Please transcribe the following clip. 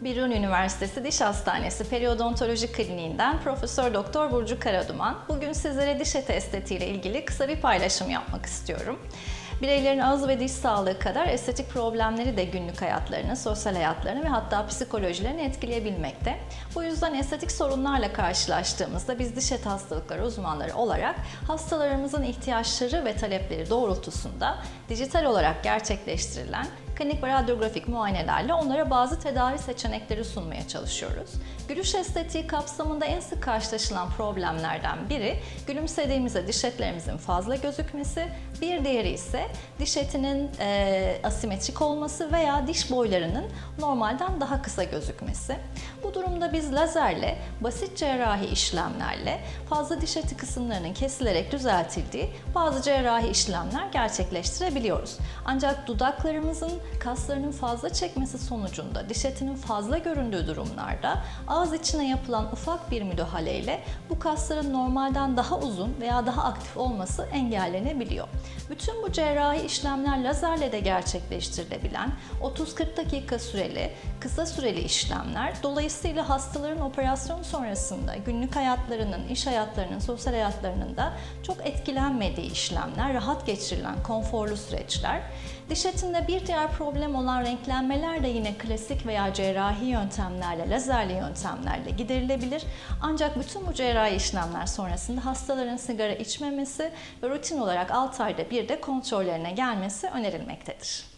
Birun Üniversitesi Diş Hastanesi Periodontoloji Kliniğinden Profesör Doktor Burcu Karaduman. Bugün sizlere diş eti estetiği ile ilgili kısa bir paylaşım yapmak istiyorum. Bireylerin ağız ve diş sağlığı kadar estetik problemleri de günlük hayatlarını, sosyal hayatlarını ve hatta psikolojilerini etkileyebilmekte. Bu yüzden estetik sorunlarla karşılaştığımızda biz diş eti hastalıkları uzmanları olarak hastalarımızın ihtiyaçları ve talepleri doğrultusunda dijital olarak gerçekleştirilen klinik ve radyografik muayenelerle onlara bazı tedavi seçenekleri sunmaya çalışıyoruz. Gülüş estetiği kapsamında en sık karşılaşılan problemlerden biri gülümsediğimizde diş etlerimizin fazla gözükmesi, bir diğeri ise diş etinin e, asimetrik olması veya diş boylarının normalden daha kısa gözükmesi. Bu durumda biz lazerle, basit cerrahi işlemlerle fazla diş eti kısımlarının kesilerek düzeltildiği bazı cerrahi işlemler gerçekleştirebiliyoruz. Ancak dudaklarımızın kaslarının fazla çekmesi sonucunda diş etinin fazla göründüğü durumlarda ağız içine yapılan ufak bir müdahaleyle bu kasların normalden daha uzun veya daha aktif olması engellenebiliyor. Bütün bu cerrahi işlemler lazerle de gerçekleştirilebilen 30-40 dakika süreli, kısa süreli işlemler. Dolayısıyla hastaların operasyon sonrasında günlük hayatlarının, iş hayatlarının, sosyal hayatlarının da çok etkilenmediği işlemler, rahat geçirilen konforlu süreçler. Diş etinde bir diğer problem olan renklenmeler de yine klasik veya cerrahi yöntemlerle, lazerli yöntemlerle giderilebilir. Ancak bütün bu cerrahi işlemler sonrasında hastaların sigara içmemesi ve rutin olarak 6 ayda bir de kontrollerine gelmesi önerilmektedir.